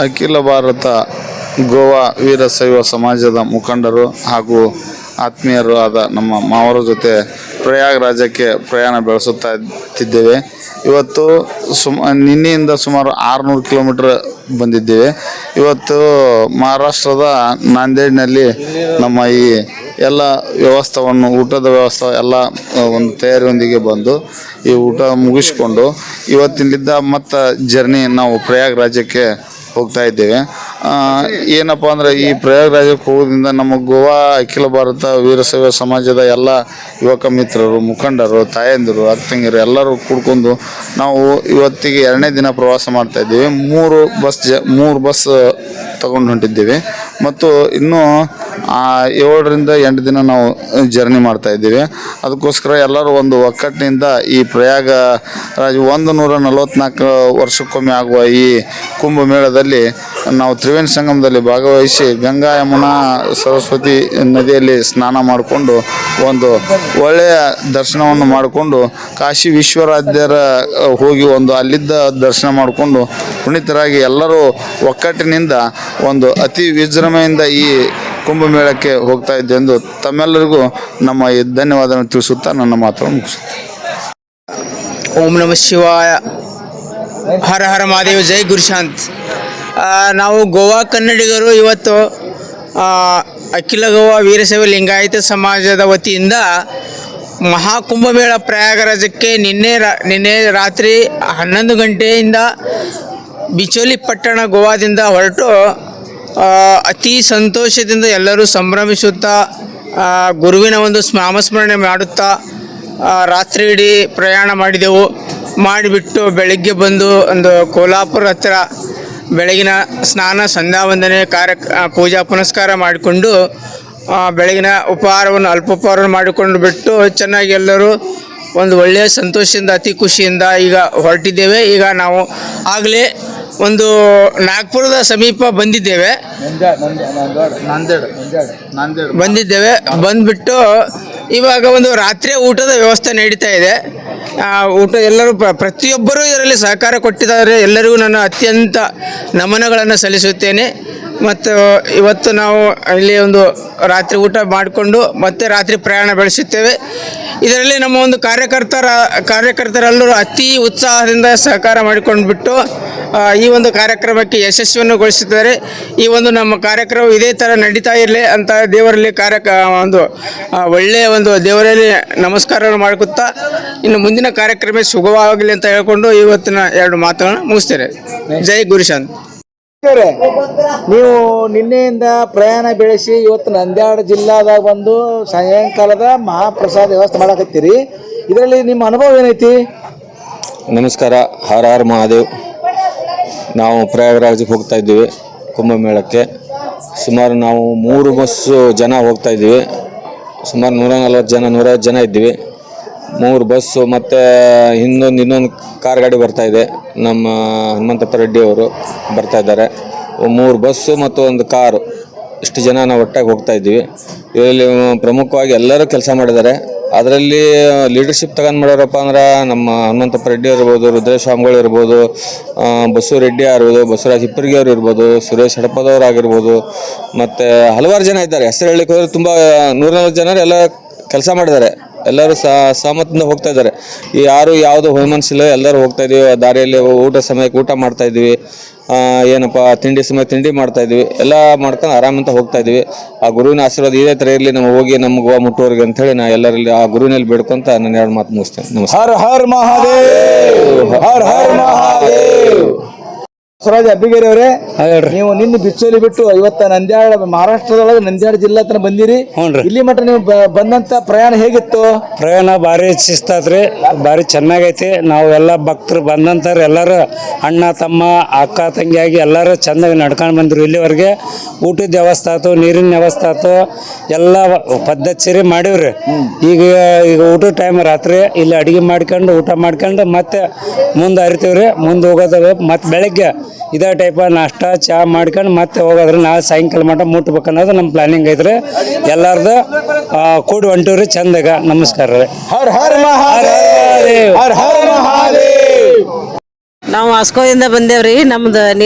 ಅಖಿಲ ಭಾರತ ಗೋವಾ ವೀರಶೈವ ಸಮಾಜದ ಮುಖಂಡರು ಹಾಗೂ ಆತ್ಮೀಯರು ಆದ ನಮ್ಮ ಮಾವರ ಜೊತೆ ಪ್ರಯಾಗರಾಜಕ್ಕೆ ಪ್ರಯಾಣ ಬೆಳೆಸುತ್ತಾ ಇದ್ದೇವೆ ಇವತ್ತು ಸುಮ, ನಿನ್ನೆಯಿಂದ ಸುಮಾರು ಆರುನೂರು ಕಿಲೋಮೀಟ್ರ್ ಬಂದಿದ್ದೇವೆ. ಇವತ್ತು ಮಹಾರಾಷ್ಟ್ರದ ನಾಂದೇಡ್ನಲ್ಲಿ ನಮ್ಮ ಈ ಎಲ್ಲ ವ್ಯವಸ್ಥೆಯನ್ನು ಊಟದ ವ್ಯವಸ್ಥೆ ಎಲ್ಲ ಒಂದು ತಯಾರಿಯೊಂದಿಗೆ ಬಂದು ಈ ಊಟ ಮುಗಿಸ್ಕೊಂಡು ಇವತ್ತಿನಿಂದ ಮತ್ತು ಜರ್ನಿ ನಾವು ಪ್ರಯಾಗರಾಜಕ್ಕೆ ಹೋಗ್ತಾ ಇದ್ದೇವೆ. ಏನಪ್ಪ ಅಂದರೆ ಈ ಪ್ರಯಾಗರಾಜಕ್ಕೆ ಹೋಗೋದ್ರಿಂದ ನಮ್ಮ ಗೋವಾ, ಅಖಿಲ ಭಾರತ ವೀರಶೈವ ಸಮಾಜದ ಎಲ್ಲ ಯುವಕ ಮಿತ್ರರು, ಮುಖಂಡರು, ತಾಯಂದಿರು ಅಕ್ಕಂಗಿರು ಎಲ್ಲರೂ ಕೂಡ್ಕೊಂಡು ನಾವು ಇವತ್ತಿಗೆ ಎರಡನೇ ದಿನ ಪ್ರವಾಸ ಮಾಡ್ತಾ ಇದ್ದೀವಿ. ಮೂರು ಬಸ್ ಜ, ಮೂರು ಬಸ್ ತಗೊಂಡು ಹೊಂಟಿದ್ದೇವೆ. ಮತ್ತು ಇನ್ನೂ ಏಳರಿಂದ ಎಂಟು ದಿನ ನಾವು ಜರ್ನಿ ಮಾಡ್ತಾ ಇದ್ದೀವಿ. ಅದಕ್ಕೋಸ್ಕರ ಎಲ್ಲರೂ ಒಂದು ಒಕ್ಕಟ್ಟಿನಿಂದ ಈ ಪ್ರಯಾಗ ರಾಜ ಒಂದು ನೂರ ನಲವತ್ನಾಲ್ಕು ವರ್ಷಕ್ಕೊಮ್ಮೆ ಆಗುವ ಈ ಕುಂಭಮೇಳದಲ್ಲಿ ನಾವು ತ್ರಿವೇಣಿ ಸಂಗಮದಲ್ಲಿ ಭಾಗವಹಿಸಿ ಗಂಗಾ ಯಮುನಾ ಸರಸ್ವತಿ ನದಿಯಲ್ಲಿ ಸ್ನಾನ ಮಾಡಿಕೊಂಡು ಒಂದು ಒಳ್ಳೆಯ ದರ್ಶನವನ್ನು ಮಾಡಿಕೊಂಡು ಕಾಶಿ ವಿಶ್ವರಾಧ್ಯರ ಹೋಗಿ ಒಂದು ಅಲ್ಲಿದ್ದ ದರ್ಶನ ಮಾಡಿಕೊಂಡು ಪುನೀತರಾಗಿ ಎಲ್ಲರೂ ಒಕ್ಕಟ್ಟಿನಿಂದ ಒಂದು ಅತಿ ವಿಜೃಂಭೆಯಿಂದ ಈ ಕುಂಭಮೇಳಕ್ಕೆ ಹೋಗ್ತಾ ಇದ್ದೆ ಎಂದು ತಮ್ಮೆಲ್ಲರಿಗೂ ನಮ್ಮ ಧನ್ಯವಾದವನ್ನು ತಿಳಿಸುತ್ತಾ ನನ್ನ ಮಾತನ್ನು ಮುಗಿಸುತ್ತೇನೆ. ಓಂ ನಮ ಶಿವಾಯ. ಹರ ಹರ ಮಹಾದೇವ್, ಜೈ ಗುರುಶಾಂತ್ ನಾವು ಗೋವಾ ಕನ್ನಡಿಗರು ಇವತ್ತು ಅಖಿಲ ಗೋವಾ ವೀರಶೈವ ಲಿಂಗಾಯತ ಸಮಾಜದ ವತಿಯಿಂದ ಮಹಾಕುಂಭಮೇಳ ಪ್ರಯಾಗರಾಜಕ್ಕೆ ನಿನ್ನೆ ರಾ, ನಿನ್ನೆ ರಾತ್ರಿ ಹನ್ನೊಂದು ಗಂಟೆಯಿಂದ ಬಿಚೋಲಿ ಪಟ್ಟಣ ಗೋವಾದಿಂದ ಹೊರಟು ಅತಿ ಸಂತೋಷದಿಂದ ಎಲ್ಲರೂ ಸಂಭ್ರಮಿಸುತ್ತಾ ಗುರುವಿನ ಒಂದು ನಾಮಸ್ಮರಣೆ ಮಾಡುತ್ತಾ ರಾತ್ರಿ ಇಡೀ ಪ್ರಯಾಣ ಮಾಡಿದೆವು. ಮಾಡಿಬಿಟ್ಟು ಬೆಳಗ್ಗೆ ಬಂದು ಒಂದು ಕೋಲಾಪುರ ಹತ್ತಿರ ಬೆಳಗಿನ ಸ್ನಾನ ಸಂಧ್ಯಾ ವಂದನೆ ಕಾರ್ಯ ಪೂಜಾ ಪುನಸ್ಕಾರ ಮಾಡಿಕೊಂಡು ಬೆಳಗಿನ ಉಪಹಾರವನ್ನು, ಅಲ್ಪೋಪಹಾರವನ್ನು ಮಾಡಿಕೊಂಡು ಬಿಟ್ಟು ಚೆನ್ನಾಗಿ ಎಲ್ಲರೂ ಒಂದು ಒಳ್ಳೆಯ ಸಂತೋಷದಿಂದ, ಅತಿ ಖುಷಿಯಿಂದ ಈಗ ಹೊರಟಿದ್ದೇವೆ. ಈಗ ನಾವು ಆಗಲೇ ಒಂದು ನಾಗ್ಪುರದ ಸಮೀಪ ಬಂದಿದ್ದೇವೆ. ಬಂದಿದ್ದೇವೆ. ಬಂದ್ಬಿಟ್ಟು ಇವಾಗ ಒಂದು ರಾತ್ರಿ ಊಟದ ವ್ಯವಸ್ಥೆ ನಡೀತಾ ಇದೆ. ಆ, ಊಟ ಎಲ್ಲರೂ ಪ್ರ- ಪ್ರತಿಯೊಬ್ಬರೂ ಇದರಲ್ಲಿ ಸಹಕಾರ ಕೊಟ್ಟಿದ್ದಾರೆ. ಎಲ್ಲರಿಗೂ ನಾನು ಅತ್ಯಂತ ನಮನಗಳನ್ನು ಸಲ್ಲಿಸುತ್ತೇನೆ. ಮತ್ತು ಇವತ್ತು ನಾವು ಇಲ್ಲಿ ಒಂದು ರಾತ್ರಿ ಊಟ ಮಾಡಿಕೊಂಡು ಮತ್ತೆ ರಾತ್ರಿ ಪ್ರಯಾಣ ಬೆಳೆಸುತ್ತೇವೆ. ಇದರಲ್ಲಿ ನಮ್ಮ ಒಂದು ಕಾರ್ಯಕರ್ತರ, ಕಾರ್ಯಕರ್ತರೆಲ್ಲರೂ ಅತಿ ಉತ್ಸಾಹದಿಂದ ಸಹಕಾರ ಮಾಡಿಕೊಂಡು ಬಿಟ್ಟು ಈ ಒಂದು ಕಾರ್ಯಕ್ರಮಕ್ಕೆ ಯಶಸ್ವಿಯನ್ನು ಗೊಳಿಸಿದ್ದಾರೆ. ಈ ಒಂದು ನಮ್ಮ ಕಾರ್ಯಕ್ರಮ ಇದೇ ಥರ ನಡೀತಾ ಇರಲಿ ಅಂತ ದೇವರಲ್ಲಿ ಕಾರ್ಯ ಒಂದು ಒಳ್ಳೆಯ ಒಂದು ದೇವರಲ್ಲಿ ನಮಸ್ಕಾರವನ್ನು ಮಾಡ್ಕೊತಾ ಇನ್ನು ಮುಂದಿನ ಕಾರ್ಯಕ್ರಮ ಸುಗಮವಾಗಲಿ ಅಂತ ಹೇಳ್ಕೊಂಡು ಇವತ್ತಿನ ಎರಡು ಮಾತುಗಳನ್ನ ಮುಗಿಸ್ತೇನೆ. ಜೈ ಗುರುಶಾಂತ್. ನೀವು ನಿನ್ನೆಯಿಂದ ಪ್ರಯಾಣ ಬೆಳೆಸಿ ಇವತ್ತು ನಂದ್ಯಾಡ ಜಿಲ್ಲಾದಾಗ ಬಂದು ಸಾಯಂಕಾಲದ ಮಹಾಪ್ರಸಾದ ವ್ಯವಸ್ಥೆ ಮಾಡಕತ್ತೀರಿ. ಇದರಲ್ಲಿ ನಿಮ್ಮ ಅನುಭವ ಏನೈತಿ? ನಮಸ್ಕಾರ ಹರ ಹರ ಮಹಾದೇವ್. ನಾವು ಪ್ರಯಾಗರಾಜಕ್ಕೆ ಹೋಗ್ತಾ ಇದ್ದೀವಿ ಕುಂಭಮೇಳಕ್ಕೆ. ಸುಮಾರು ನಾವು ಮೂರು ಬಸ್ಸು ಜನ ಹೋಗ್ತಾ ಇದ್ದೀವಿ. ಸುಮಾರು ನೂರ ನಲ್ವತ್ತು ಜನ, ನೂರೈವತ್ತು ಜನ ಇದ್ದೀವಿ. ಮೂರು ಬಸ್ಸು, ಮತ್ತು ಇನ್ನೊಂದು ಇನ್ನೊಂದು ಕಾರ್ ಗಾಡಿ ಬರ್ತಾ ಇದೆ. ನಮ್ಮ ಹನುಮಂತಪ್ಪ ರೆಡ್ಡಿ ಅವರು ಬರ್ತಾ ಇದ್ದಾರೆ. ಮೂರು ಬಸ್ಸು ಮತ್ತು ಒಂದು ಕಾರು. ಇಷ್ಟು ಜನ ನಾವು ಒಟ್ಟಾಗಿ ಹೋಗ್ತಾ ಇದ್ದೀವಿ. ಇದರಲ್ಲಿ ಪ್ರಮುಖವಾಗಿ ಎಲ್ಲರೂ ಕೆಲಸ ಮಾಡಿದ್ದಾರೆ. ಅದರಲ್ಲಿ ಲೀಡರ್ಶಿಪ್ ತಗೊಂಡು ಮಾಡೋರಪ್ಪ ಅಂದ್ರೆ ನಮ್ಮ ಹನುಮಂತಪ್ಪ ರೆಡ್ಡಿ ಇರ್ಬೋದು ರುದ್ರೇಶ್ ಸ್ವಾಮಿಗಳು ಇರ್ಬೋದು ಬಸು ರೆಡ್ಡಿ ಆಗಿರ್ಬೋದು, ಬಸವರಾಜ್ ಹಿಪ್ಪರ್ಗಿ ಅವರು ಇರ್ಬೋದು, ಸುರೇಶ್ ಹಡಪದವ್ರು ಆಗಿರ್ಬೋದು, ಮತ್ತು ಹಲವಾರು ಜನ ಇದ್ದಾರೆ. ಹೆಸರು ಹೇಳಲಿಕ್ಕೆ ಹೋದ್ರೆ ತುಂಬ ನೂರ ನಲ್ವತ್ತು ಜನರು ಎಲ್ಲ ಕೆಲಸ ಮಾಡಿದ್ದಾರೆ. ಎಲ್ಲರೂ ಸಹ ಸಹಮತದಿಂದ ಹೋಗ್ತಾ ಇದ್ದಾರೆ. ಈ ಯಾರು ಯಾವುದು ಹೊಯ್ಮನ್ಸಿಲ್ಲ ಎಲ್ಲರೂ ಹೋಗ್ತಾ ಇದೀವಿ. ದಾರಿಯಲ್ಲಿ ಊಟ ಸಮಯಕ್ಕೆ ಊಟ ಮಾಡ್ತಾ ಇದೀವಿ. ಏನಪ್ಪ ತಿಂಡಿ ಸಮಯ ತಿಂಡಿ ಮಾಡ್ತಾ ಇದೀವಿ. ಎಲ್ಲ ಮಾಡ್ಕೊಂಡು ಆರಾಮಂತ ಹೋಗ್ತಾ ಇದೀವಿ. ಆ ಗುರುವಿನ ಆಶೀರ್ವಾದ ಇದೇ ಥರ ಇರಲಿ. ನಮ್ಗೆ ಹೋಗಿ ನಮ್ಗೆ ಗೋವಾ ಅಂತ ಅಂತೇಳಿ ನಾ ಎಲ್ಲರಲ್ಲಿ ಆ ಗುರುವಿನಲ್ಲಿ ಬೇಡ್ಕೊಂತ ನಾನು ಎರಡು ಮಾತು ಮುಗಿಸ್ತೇನೆ. ನಮಸ್ಕಾರ. ಹರ್ ಹರ್ ಮಹಾದೇವ್! ಹರ್ ಹರ್ ಮಹಾದೇವ್! ಸ್ವರಾಜ್ ಅಬ್ಬಿಗೇರಿ ಅವರೇ ನೀವು ನಿನ್ನ ಬಿಚ್ಚೋಲಿ ಬಿಟ್ಟು ಇವತ್ತ ನಂದ್ಯಾಳ ಮಹಾರಾಷ್ಟ್ರದೊಳಗೆ ನಂದ್ಯಾಳ ಜಿಲ್ಲಾ ತನ ಬಂದಿರಿ. ಇಲ್ಲಿ ಮಟ್ಟ ನೀವು ಬಂದಂತ ಪ್ರಯಾಣ ಹೇಗಿತ್ತು? ಪ್ರಯಾಣ ಭಾರಿ ಶಿಸ್ತಾತ್ರಿ ಭಾರಿ ಚೆನ್ನಾಗೈತಿ. ನಾವು ಎಲ್ಲ ಭಕ್ತರು ಬಂದಂತಾರೆ ಎಲ್ಲರೂ ಅಣ್ಣ ತಮ್ಮ ಅಕ್ಕ ತಂಗಿಯಾಗಿ ಎಲ್ಲರೂ ಚೆಂದಾಗಿ ನಡ್ಕೊಂಡು ಬಂದ್ರು ಇಲ್ಲಿವರೆಗೆ. ಊಟದ ವ್ಯವಸ್ಥೆ ಆಯ್ತು ನೀರಿನ ವ್ಯವಸ್ಥೆ ಆಯ್ತು ಎಲ್ಲ ಪದ್ಧತಿ ಸೇರಿ ಮಾಡೀವ್ರಿ ಈಗ ಈಗ ಊಟದ ಟೈಮ್ ರಾತ್ರಿ ಇಲ್ಲಿ ಅಡಿಗೆ ಮಾಡ್ಕೊಂಡು ಊಟ ಮಾಡ್ಕೊಂಡು ಮತ್ತೆ ಮುಂದೆ ಹರಿತೀವ್ರಿ. ಮುಂದೆ ಹೋಗೋದ ಮತ್ತೆ ಬೆಳಗ್ಗೆ ಇದೇ ಟೈಪ್ ನಾಷ್ಟ ಚಾ ಮಾಡ್ಕೊಂಡು ಮತ್ತೆ ಹೋಗೋದ್ರೆ ನಾಳೆ ಸಾಯಂಕಾಲ ಮಟ್ಟ ಮುಟ್ಬೇಕು ಅನ್ನೋದು ನಮ್ಮ ಪ್ಲಾನಿಂಗ್ ಐತ್ರಿ. ಎಲ್ಲಾರ್ದು ಆ, ಕೂಡಿ ಹೊಂಟಿವ್ರಿ ಚಂದಾಗ. ನಮಸ್ಕಾರ ರೀ. ಹರ್ ಹರ್ ಮಹಾದೇವ್. ಹರ್ ಹರ್ ಮಹಾದೇವ್. ನಾವು ಆಸ್ಕೋದಿಂದ ಬಂದೇವ್ರಿ. ನಮ್ದು